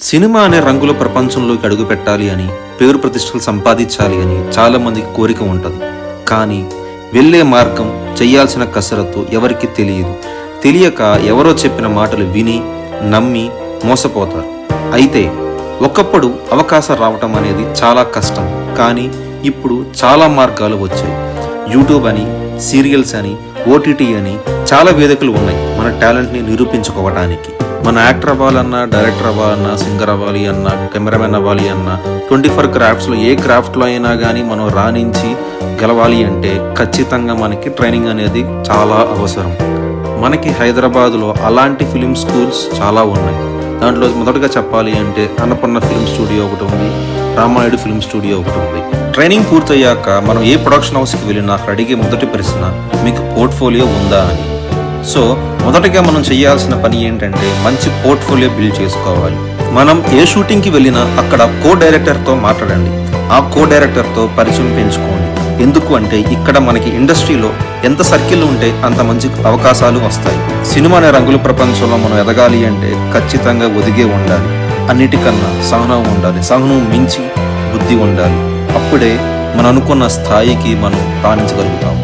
Cinema అనే రంగుల ప్రపంచంలోకి అడుగు పెట్టాలి అని పేరు ప్రతిష్టలు సంపాదించాలి అని చాలామందికి కోరిక ఉంటుంది. కానీ వెళ్ళే మార్గం చేయాల్సిన కసరత్తు ఎవరికి తెలియదు. తెలియక ఎవరో చెప్పిన మాటలు విని నమ్మి మోసపోతారు. అయితే ఒకప్పుడు అవకాశం రావటం అనేది చాలా కష్టం. కానీ ఇప్పుడు చాలా మార్గాలు వచ్చాయి. యూట్యూబ్ అని సీరియల్స్ అని ఓటీటీ అని చాలా వేదికలు ఉన్నాయి. మన టాలెంట్ని నిరూపించుకోవడానికి మన యాక్టర్ అవ్వాలన్నా డైరెక్టర్ అవ్వాలన్నా సింగర్ అవ్వాలి అన్నా కెమెరామెన్ అవ్వాలి అన్నా ట్వంటీ ఫోర్ క్రాఫ్ట్స్లో ఏ క్రాఫ్ట్లో అయినా కానీ మనం రాణించి గెలవాలి అంటే ఖచ్చితంగా మనకి ట్రైనింగ్ అనేది చాలా అవసరం. మనకి హైదరాబాద్లో అలాంటి ఫిలిం స్కూల్స్ చాలా ఉన్నాయి. దాంట్లో మొదటగా చెప్పాలి అంటే అన్నపూర్ణ ఫిల్మ్ స్టూడియో ఒకటి ఉంది రామాయుడు ఫిల్మ్ స్టూడియో ఒకటి ఉంది. ట్రైనింగ్ పూర్తయ్యాక మనం ఏ ప్రొడక్షన్ హౌస్కి వెళ్ళినా అక్కడ అడిగే మొదటి ప్రశ్న మీకు పోర్ట్ఫోలియో ఉందా అని. సో మొదటగా మనం చేయాల్సిన పని ఏంటంటే మంచి పోర్ట్ఫోలియో బిల్డ్ చేసుకోవాలి. మనం ఏ షూటింగ్కి వెళ్ళినా అక్కడ కో డైరెక్టర్తో మాట్లాడండి. ఆ కో డైరెక్టర్తో పరిచయం పెంచుకోండి. ఎందుకు అంటే ఇక్కడ మనకి ఇండస్ట్రీలో ఎంత సర్కిల్ ఉంటే అంత మంచి అవకాశాలు వస్తాయి. సినిమా అనే రంగుల ప్రపంచంలో మనం ఎదగాలి అంటే ఖచ్చితంగా ఒదిగే ఉండాలి. అన్నిటికన్నా సహనం ఉండాలి. సహనం మించి బుద్ధి ఉండాలి. అప్పుడే మనం అనుకున్న స్థాయికి మనం రాణించగలుగుతాం.